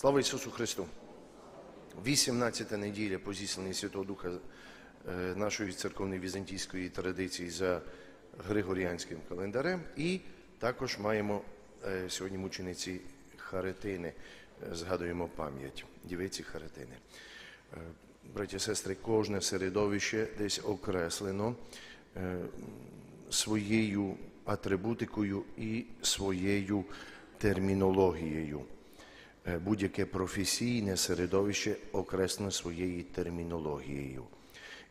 Слава Ісусу Христу! 18-та неділя по зісланні Святого Духа е, нашої церковної візантійської традиції за Григоріанським календарем. І також маємо е, сьогодні мучениці Харитини. Е, Згадуємо пам'ять дівиці Харитини. Браті і сестри, кожне середовище десь окреслено своєю атрибутикою і своєю термінологією. Е, Будь-яке професійне середовище окреслено своєю термінологією.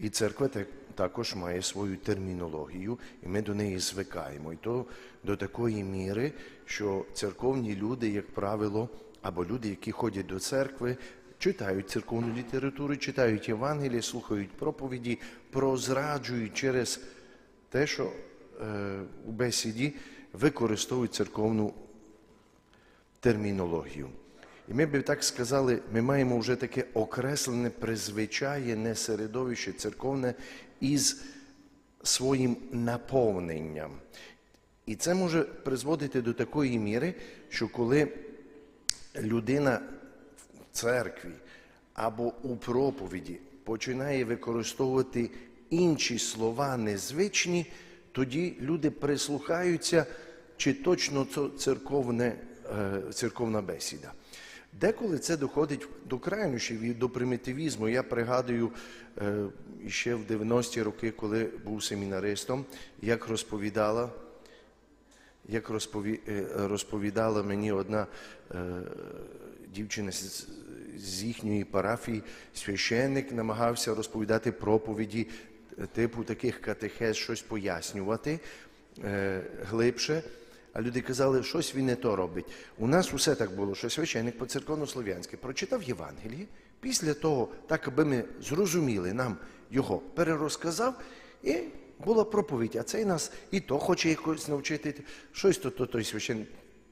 І церква також має свою термінологію, і ми до неї звикаємо. І то до такої міри, що церковні люди, як правило, або люди, які ходять до церкви, читають церковну літературу, читають Євангеліє, слухають проповіді, прозраджують через те, що е, у бесіді використовують церковну термінологію. І ми б так сказали, ми маємо вже таке окреслене, призвичаєне середовище церковне із своїм наповненням. І це може призводити до такої міри, що коли людина в церкві або у проповіді починає використовувати інші слова незвичні, тоді люди прислухаються, чи точно це церковне, е, церковна бесіда. Деколи це доходить до крайнощів і до примітивізму. Я пригадую е, ще в 90-ті роки, коли був семінаристом, як розповідала як розпові... е, розповідала мені одна е, дівчина з, їхньої парафії, священник намагався розповідати проповіді типу таких катехез, щось пояснювати глибше. А люди казали, щось він не то робить. У нас усе так було, що священник по церковно-слов'янськи прочитав Євангеліє, після того, так аби ми зрозуміли, нам його перерозказав, і була проповідь. А цей нас і то хоче якось навчити. Щось то, то той священник.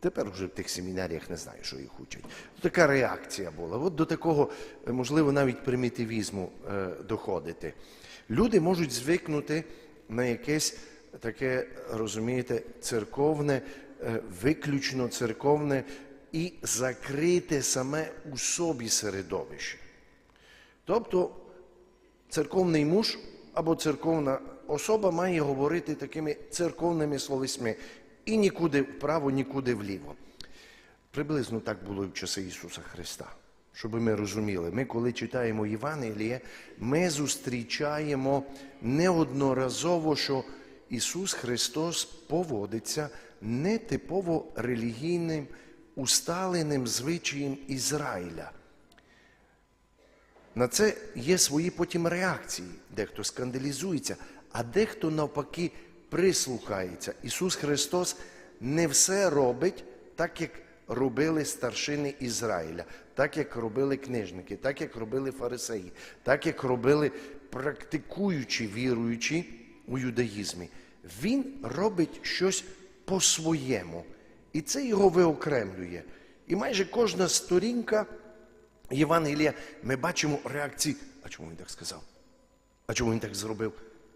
Тепер вже в тих семінаріях не знаю, що їх учать. Така реакція була. От до такого, е, можливо, навіть примітивізму е, доходити. Люди можуть звикнути на якесь таке, розумієте, церковне, е, виключно церковне і закрите саме у собі середовище. Тобто церковний муж або церковна особа має говорити такими церковними словесьми і нікуди вправо, нікуди вліво. Приблизно так було і в часи Ісуса Христа. Щоб ми розуміли, ми, коли читаємо Євангеліє, ми зустрічаємо неодноразово, що Ісус Христос поводиться нетипово релігійним, усталеним звичаєм Ізраїля. На це є свої потім реакції. Дехто скандалізується, а дехто навпаки прислухається. Ісус Христос не все робить так, як робили старшини Ізраїля, так як робили книжники, так як робили фарисеї, так як робили практикуючі віруючі у юдаїзмі. Він робить щось по-своєму. І це його виокремлює. І майже кожна сторінка Євангелія ми бачимо реакції. А чому він так сказав? А чому він так зробив?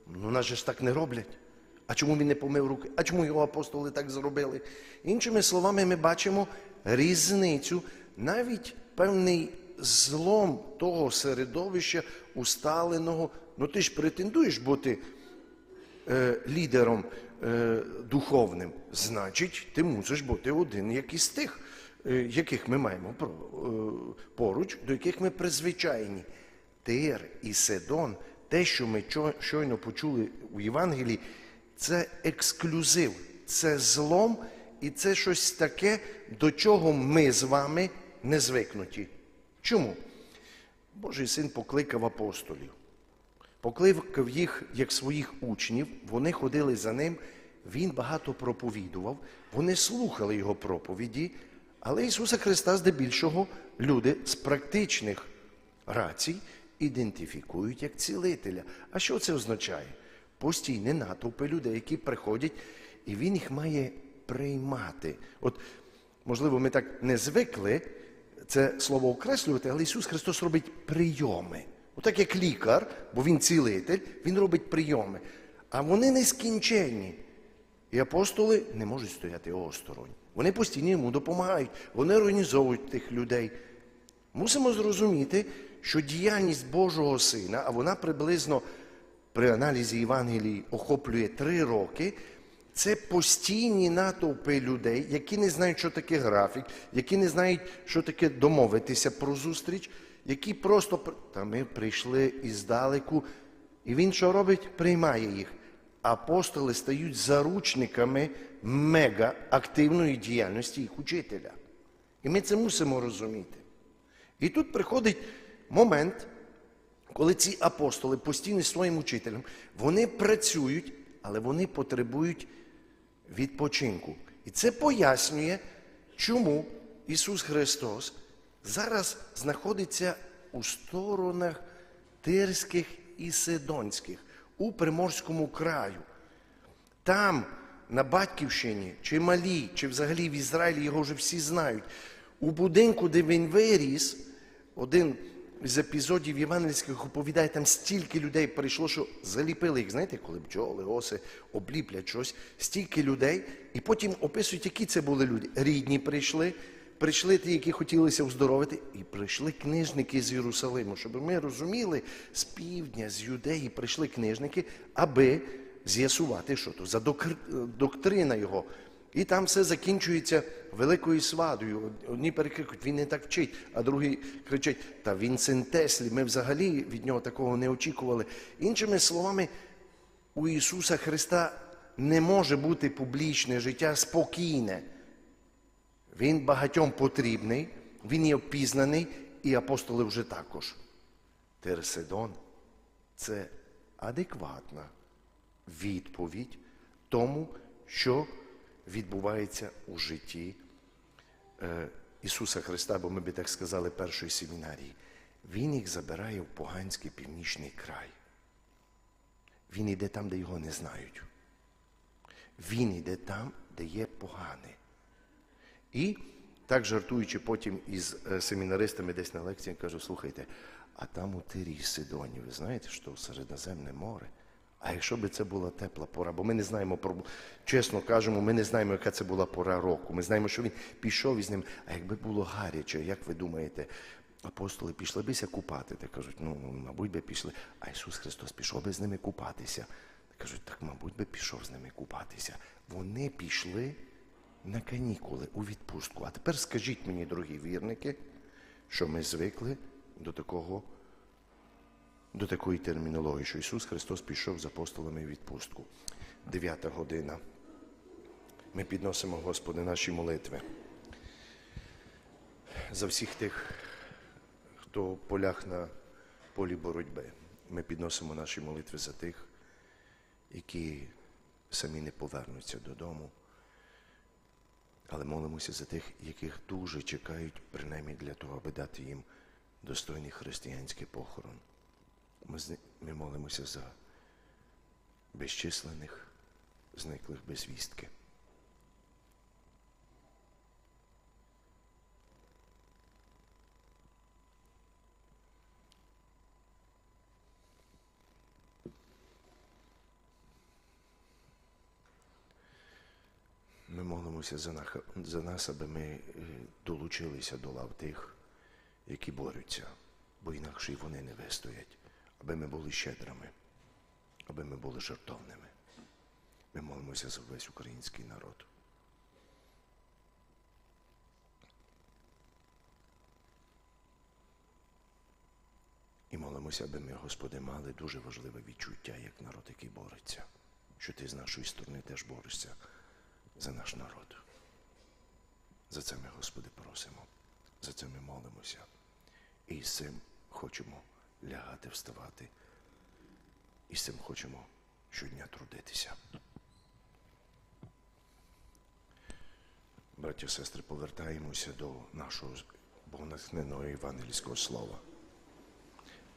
Ну, нас же ж так не роблять. А чому він не помив руки? А чому його апостоли так зробили? Іншими словами, ми бачимо різницю, навіть певний злом того середовища усталеного. Ну ти ж претендуєш бути лідером е, духовним, значить, ти мусиш бути один, як із тих, е, яких ми маємо е, поруч, до яких ми призвичайні. Тир і Сидон, те, що ми щойно почули у Євангелії, це ексклюзив, це злом, і це щось таке, до чого ми з вами не звикнуті. Чому? Божий син покликав апостолів. Покликав їх як своїх учнів, вони ходили за ним, він багато проповідував, вони слухали його проповіді, але Ісуса Христа здебільшого люди з практичних рацій ідентифікують як цілителя. А що це означає? Постійні натовпи людей, які приходять, і він їх має приймати. От, можливо, ми так не звикли це слово окреслювати, але Ісус Христос робить прийоми. Отак як лікар, бо Він цілитель, Він робить прийоми. А вони нескінченні. І апостоли не можуть стояти осторонь. Вони постійно йому допомагають, вони організовують тих людей. Мусимо зрозуміти, що діяльність Божого Сина, а вона приблизно при аналізі Євангелії охоплює три роки, це постійні натовпи людей, які не знають, що таке графік, які не знають, що таке домовитися про зустріч, які просто пр- та ми прийшли іздалеку, і він що робить? Приймає їх. Апостоли стають заручниками мега активної діяльності їх учителя. І ми це мусимо розуміти. І тут приходить момент, коли ці апостоли постійно своїм учителем, вони працюють, але вони потребують відпочинку. І це пояснює, чому Ісус Христос зараз знаходиться у сторонах Тирських і Сидонських, у Приморському краю. Там, на Батьківщині, чи малі, чи взагалі в Ізраїлі його вже всі знають. У будинку, де він виріс, один з епізодів євангельських оповідає, там стільки людей прийшло, що заліпили їх. Знаєте, коли бджоли, оси обліплять щось, стільки людей, і потім описують, які це були люди. Рідні прийшли, прийшли ті, які хотілося оздоровити, і прийшли книжники з Єрусалиму, щоб ми розуміли, з півдня, з юдеї прийшли книжники, аби з'ясувати, що то за доктрина його. І там все закінчується великою свадою. Одні перекрикують, він не так вчить, а другі кричать, та він син Теслі, ми взагалі від нього такого не очікували. Іншими словами, у Ісуса Христа не може бути публічне життя спокійне. Він багатьом потрібний, він є впізнаний, і апостоли вже також. Терседон це адекватна відповідь тому, що відбувається у житті е, Ісуса Христа, бо ми би так сказали, першої семінарії. Він їх забирає в поганський північний край. Він йде там, де його не знають. Він йде там, де є погане. І так жартуючи потім із е, семінаристами десь на лекції, кажу, слухайте, а там у Тирі Сидоні, ви знаєте, що Середземне море? А якщо б це була тепла пора, бо ми не знаємо про чесно кажемо, ми не знаємо, яка це була пора року. Ми знаємо, що він пішов із ним. А якби було гаряче, як ви думаєте, апостоли пішли бися купати? Та кажуть, ну, мабуть, би пішли. А Ісус Христос пішов би з ними купатися. Та кажуть, так, мабуть, би пішов з ними купатися. Вони пішли на канікули у відпустку. А тепер скажіть мені, дорогі вірники, що ми звикли до такого до такої термінології, що Ісус Христос пішов з апостолами в відпустку. Дев'ята година. Ми підносимо, Господи, наші молитви. За всіх тих, хто полях на полі боротьби. Ми підносимо наші молитви за тих, які самі не повернуться додому. Але молимося за тих, яких дуже чекають, принаймні для того, аби дати їм достойний християнський похорон. Ми, ми молимося за безчисленних, зниклих без Ми молимося за, нах- за нас, аби ми е, долучилися до лав тих, які борються, бо інакше й вони не вистоять, аби ми були щедрими, аби ми були жертовними. Ми молимося за весь український народ. І молимося, аби ми, Господи, мали дуже важливе відчуття, як народ, який бореться, що ти з нашої сторони теж борешся за наш народ. За це ми, Господи, просимо, за це ми молимося. І з цим хочемо лягати, вставати. І з цим хочемо щодня трудитися. Браті і сестри, повертаємося до нашого богонатхненого євангельського слова.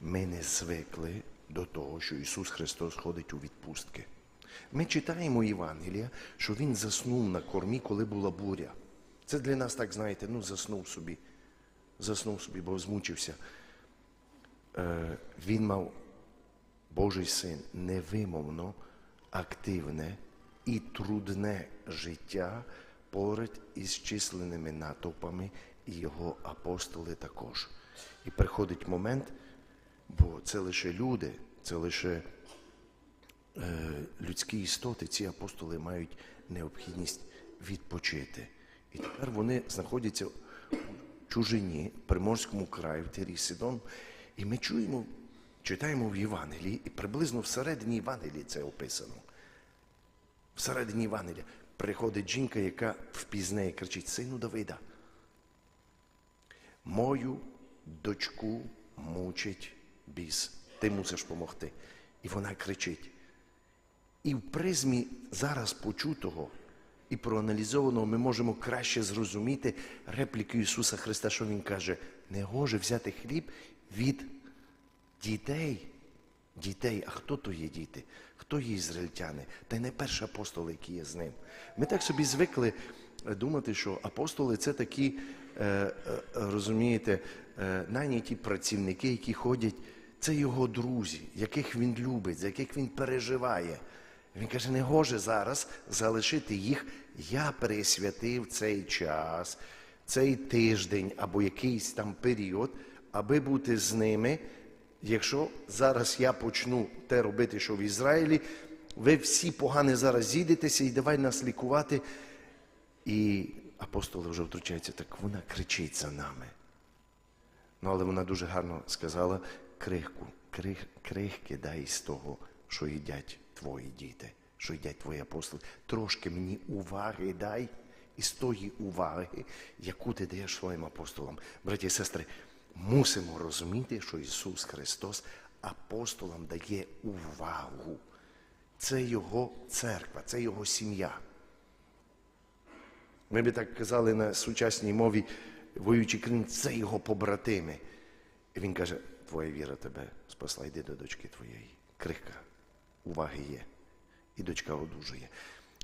Ми не звикли до того, що Ісус Христос ходить у відпустки. Ми читаємо Євангелія, що Він заснув на кормі, коли була буря. Це для нас так, знаєте, ну заснув собі. Заснув собі, бо змучився. Е, він мав Божий син невимовно активне і трудне життя поряд із численними натовпами, і його апостоли також. І приходить момент, бо це лише люди, це лише людські істоти, ці апостоли мають необхідність відпочити. І тепер вони знаходяться у чужині, в Приморському краї, в Тирі Сидон. І ми чуємо, читаємо в Євангелії, і приблизно всередині Євангелії це описано. Всередині Євангелія приходить жінка, яка впізнає, кричить: Сину Давида, мою дочку мучить біс. Ти мусиш допомогти. І вона кричить. І в призмі зараз почутого і проаналізованого ми можемо краще зрозуміти репліку Ісуса Христа, що Він каже, не гоже взяти хліб від дітей. Дітей, а хто то є діти? Хто є ізраїльтяни? Та й не перші апостоли, які є з ним. Ми так собі звикли е, думати, що апостоли це такі, е, е, розумієте, найняті працівники, які ходять, це його друзі, яких він любить, за яких він переживає. Він каже, не гоже зараз залишити їх. Я пересвятив цей час, цей тиждень або якийсь там період, аби бути з ними. Якщо зараз я почну те робити, що в Ізраїлі, ви всі погано зараз зійдетеся і давай нас лікувати. І апостоли вже втручаються, так вона кричить за нами. Ну, але вона дуже гарно сказала крихку, крих, крихки дай з того, що їдять твої діти, що їдять твої апостоли. Трошки мені уваги дай із тої уваги, яку ти даєш своїм апостолам. Браті і сестри, мусимо розуміти, що Ісус Христос апостолам дає увагу. Це Його церква, це Його сім'я. Ми би так казали на сучасній мові, воюючи крім, це його побратими. І він каже, твоя віра тебе спасла, йди до дочки твоєї. Крихка, уваги є. І дочка одужує.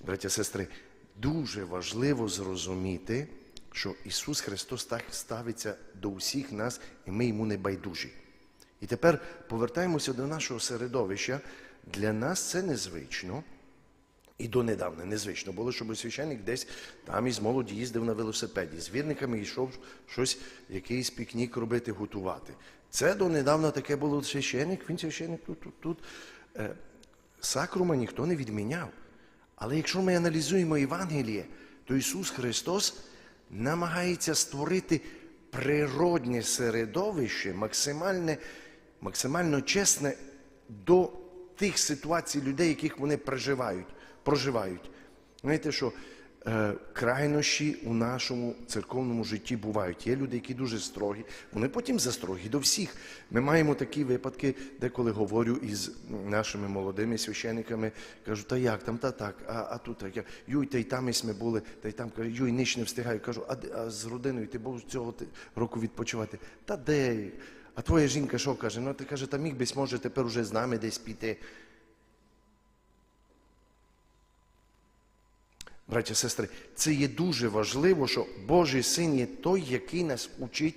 Браття, сестри, дуже важливо зрозуміти, що Ісус Христос так ставиться до усіх нас, і ми йому не байдужі. І тепер повертаємося до нашого середовища. Для нас це незвично. І донедавна незвично було, щоб священник десь там із молоді їздив на велосипеді, з вірниками йшов щось, якийсь пікнік робити, готувати. Це донедавна таке було священник, він священник тут, тут, тут. Сакрума ніхто не відміняв. Але якщо ми аналізуємо Євангеліє, то Ісус Христос намагається створити природнє середовище, максимальне, максимально чесне до тих ситуацій людей, яких вони проживають. проживають. Знаєте, що крайнощі у нашому церковному житті бувають. Є люди, які дуже строгі, вони потім застрогі до всіх. Ми маємо такі випадки, деколи говорю із нашими молодими священниками, кажу, та як там, та так, а, а тут так. Юй, та й там ось ми були, та й там кажу, юй, ніч не встигаю. Кажу, а, а з родиною ти був цього року відпочивати? Та де? А твоя жінка що каже? Ну ти каже, та міг би, може, тепер уже з нами десь піти. Браття, сестри, це є дуже важливо, що Божий син є той, який нас учить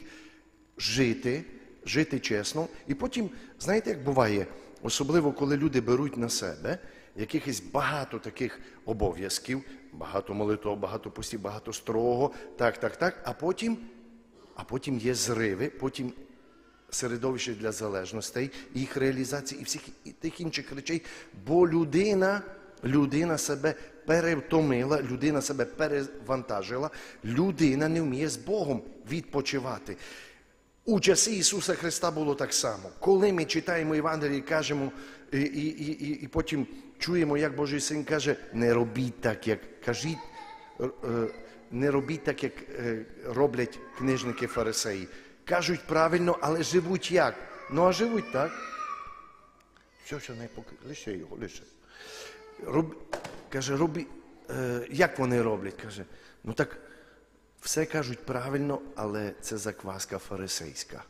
жити, жити чесно. І потім, знаєте, як буває, особливо коли люди беруть на себе якихось багато таких обов'язків, багато молитв, багато постів, багато строго, так, так, так, а потім, а потім є зриви, потім середовище для залежностей, їх реалізації і всіх тих інших речей, бо людина, людина себе перевтомила, людина себе перевантажила, людина не вміє з Богом відпочивати. У часи Ісуса Христа було так само. Коли ми читаємо Євангеліє і кажемо, і, і, і, і, потім чуємо, як Божий син каже, не робіть так, як кажіть, е, не робіть так, як е, роблять книжники фарисеї. Кажуть правильно, але живуть як? Ну а живуть так. Все, все, не. Лише його, лише. Роб... Каже, робі... е, як вони роблять? Каже, ну так все кажуть правильно, але це закваска фарисейська.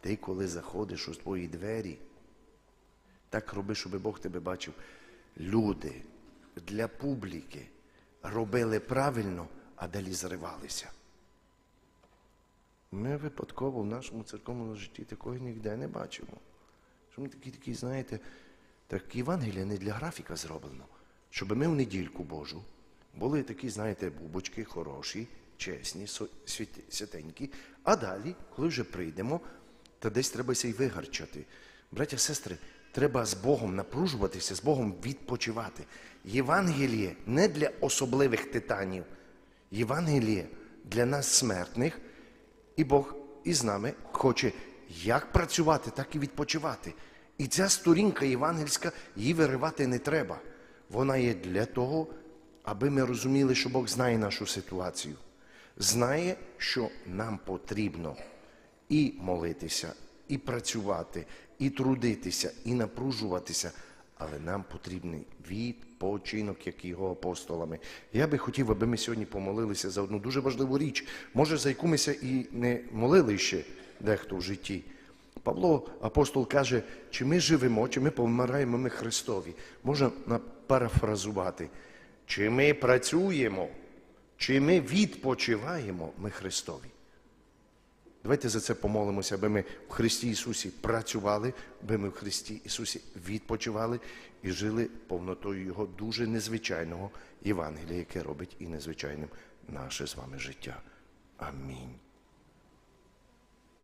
Ти, коли заходиш у твої двері, так роби, щоб Бог тебе бачив. Люди для публіки робили правильно, а далі зривалися. Ми випадково в нашому церковному житті такого ніде не бачимо. Що ми такі, такі, знаєте, так Євангелія не для графіка зроблено, щоб ми в недільку Божу були такі, знаєте, бубочки хороші, чесні, святенькі. А далі, коли вже прийдемо, то десь треба й вигарчати. Браття, сестри, треба з Богом напружуватися, з Богом відпочивати. Євангеліє не для особливих титанів. Євангеліє для нас смертних, і Бог із нами хоче як працювати, так і відпочивати. І ця сторінка євангельська, її виривати не треба. Вона є для того, аби ми розуміли, що Бог знає нашу ситуацію, знає, що нам потрібно і молитися, і працювати, і трудитися, і напружуватися. Але нам потрібний відпочинок, як його апостолами. Я би хотів, аби ми сьогодні помолилися за одну дуже важливу річ, може, за яку ми ся і не молили ще дехто в житті. Павло апостол каже, чи ми живемо, чи ми помираємо ми Христові. Можна на- парафразувати, чи ми працюємо, чи ми відпочиваємо ми Христові. Давайте за це помолимося, аби ми в Христі Ісусі працювали, аби ми в Христі Ісусі відпочивали і жили повнотою Його дуже незвичайного Євангелія, яке робить і незвичайним наше з вами життя. Амінь.